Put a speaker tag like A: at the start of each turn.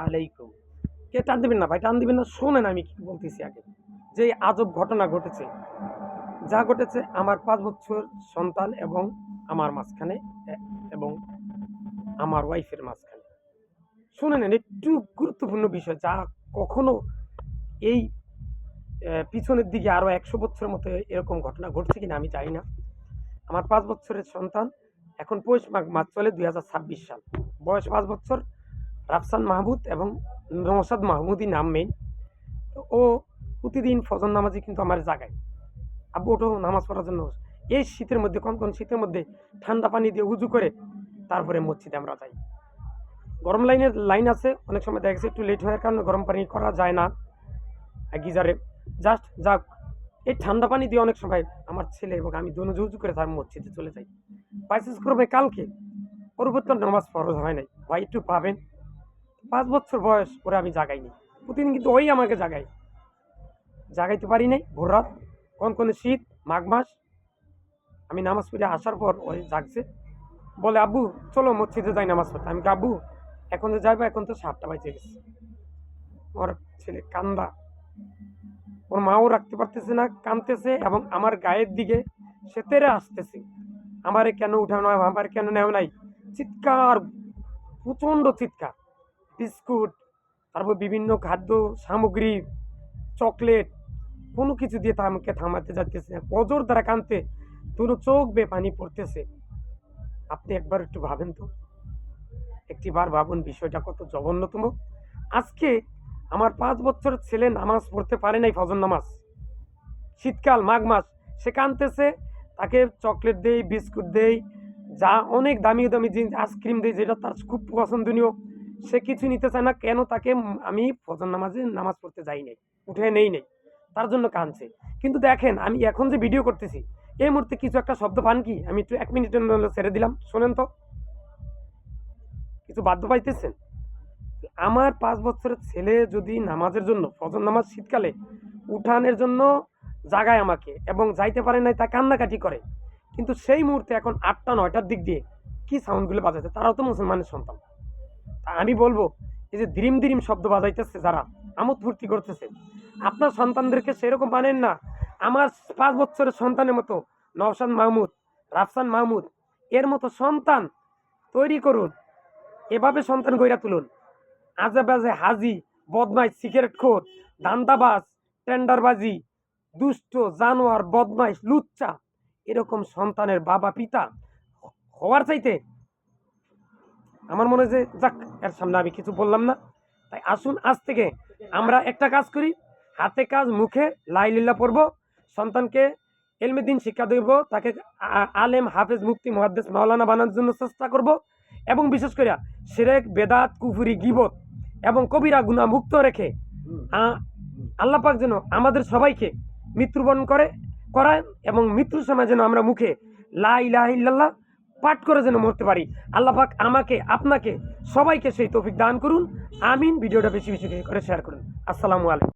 A: আলাইকুম। কে টান দিবেন না ভাই? টান দিবেন না, শোনেন আমি কি বলতেছি আগে। যে আজব ঘটনা ঘটেছে, যা ঘটেছে আমার পাঁচ বছর সন্তান এবং আমার মাঝখানে এবং আমার ওয়াইফের মাঝখানে। শুনে নেন একটু গুরুত্বপূর্ণ বিষয়, যা কখনো এই পিছনের দিকে আরও একশো বছরের মতো এরকম ঘটনা ঘটছে কিনা আমি জানি না। আমার পাঁচ বছরের সন্তান এখন পৌষ মাঘ মাস চলে দুই হাজার ছাব্বিশ সাল। বয়স পাঁচ বছর রাফসান মাহমুদ এবং নৌসাদ মাহমুদই নাম মেন তো ও প্রতিদিন ফজর নামাজে কিন্তু আমার জাগায়। আব্বু ওঠো, নামাজ পড়ার জন্য। এই শীতের মধ্যে কোন কোন শীতের মধ্যে ঠান্ডা পানি দিয়ে উজু করে তারপরে মসজিদে আমরা যাই। গরম লাইনের লাইন আছে, অনেক সময় দেখা একটু লেট হওয়ার কারণে গরম পানি করা যায় না। গিজারে। জাস্ট যাক, এই ঠান্ডা পানি দিয়ে অনেক সময় আমার ছেলে এবং আমি দোনো উজু করে তার মসজিদে চলে যাই। বাইসেস করবে কালকে। ওর উপর তো নামাজ ফরজ হয় নাই। ভাই, একটু পাবেন? পাঁচ বছর বয়স ওরা আমি জাগাইনি। প্রতিদিন কিন্তু ওই আমাকে জাগাই জাগাইতে পারি নাই, ভোর রাত কোন কোন শীত, মাঘ মাস। আমি নামাজ পড়ে আসার পর ওই জাগছে। বলে, আব্বু, চলো মসজিদে যাই নামাজ পড়তে। আমি আব্বু, এখন তো যাইবো, এখন তো সাতটা বাজে গেছে। ওর ছেলে কান্দা। ওর মাও রাখতে পারতেছে না কাঁদতেছে এবং আমার গায়ের দিকে সে তেরে আসতেছে। আমারে কেন উঠানো, আমার কেন নেওয়া নাই? চিৎকার, প্রচণ্ড চিৎকার। বিস্কুট, তারপর বিভিন্ন খাদ্য সামগ্রী, চকলেট, কোনো কিছু দিয়ে আমাকে থামাতে যাচ্ছে না। অজর দ্বারা কানতে দুটো চোখ বে পানি পড়তেছে। আপনি একবার একটু ভাবেন তো। একটিবার ভাবুন বিষয়টা কত জঘন্যতম। আজকে আমার পাঁচ বছরের ছেলে নামাজ পড়তে পারে নাই ফজর নামাজ। শীতকাল, মাঘ মাস, সে কানতেছে তাকে চকলেট দেই, বিস্কুট দেই, যা অনেক দামি দামি জিনিস আইসক্রিম দেই, যেটা তার খুব পছন্দনীয়। সে কিছু নিতে চায় না। কেন তাকে আমি ফজর নামাজে নামাজ পড়তে যাই নাই, উঠে নেই নেই, তার জন্য কানছে কিন্তু দেখেন, আমি এখন যে ভিডিও করতেছি, এই মুহূর্তে কিছু একটা শব্দ পান কি? আমি একটু এক মিনিটের জন্য ছেড়ে দিলাম। শোনেন তো। কিছু বাধ্য পাইতেছেন? আমার পাঁচ বছরের ছেলে যদি নামাজের জন্য, ফজর নামাজ শীতকালে উঠানের জন্য জাগায় আমাকে এবং যাইতে পারে নাই, তা কান্নাকাটি করে। কিন্তু সেই মুহূর্তে এখন আটটা, নয়টার দিক দিয়ে কি সাউন্ডগুলো বাজাচ্ছে? তারাও তো মুসলমানের সন্তান। আমি বলব, এই যে দ্রিম দ্রিম শব্দ বাজাইতেছে যারা, আমোদ ফুর্তি করতেছে। আপনার সন্তানদেরকে সেরকম মানেন না। আমার পাঁচ বছরের সন্তানের মতো নওশান মাহমুদ, রাফসান মাহমুদ, এর মতো সন্তান তৈরি করুন, এভাবে সন্তান গইরা তুলুন। আজে বাজে হাজি বদমাই সিগারেট খোর, দান্দাবাজ, টেন্ডারবাজি, দুষ্ট, জানোয়ার, বদমাইশ, লুচ্চা, এরকম সন্তানের বাবা পিতা হওয়ার চাইতে আমার মনে হয় যে, যাক, এর সামনে আমি কিছু বললাম না। তাই আসুন, আজ থেকে আমরা একটা কাজ করি। হাতে কাজ, মুখে লাইলিল্লা পড়ব। সন্তানকে এলমে দিন শিক্ষা দেব। তাকে আলেম, হাফেজ মুক্তি মহাদ্দেশ মাওলানা বানানোর জন্য চেষ্টা করব। এবং বিশেষ করে সেরেক, বেদাত, কুফুরি, গিবত এবং কবিরা গুণা মুক্ত রেখে আল্লাপাক যেন আমাদের সবাইকে মৃত্যুবরণ করে, করায় এবং মৃত্যুর সময় যেন আমরা মুখে লা ইলাহা ইল্লাল্লাহ পাঠ করে যেন মরতে পারি। আল্লাহ পাক আমাকে, আপনাকে, সবাইকে সেই তৌফিক দান করুন। আমিন। ভিডিওটা বেশি বেশি করে শেয়ার করুন। আসসালামু আলাইকুম।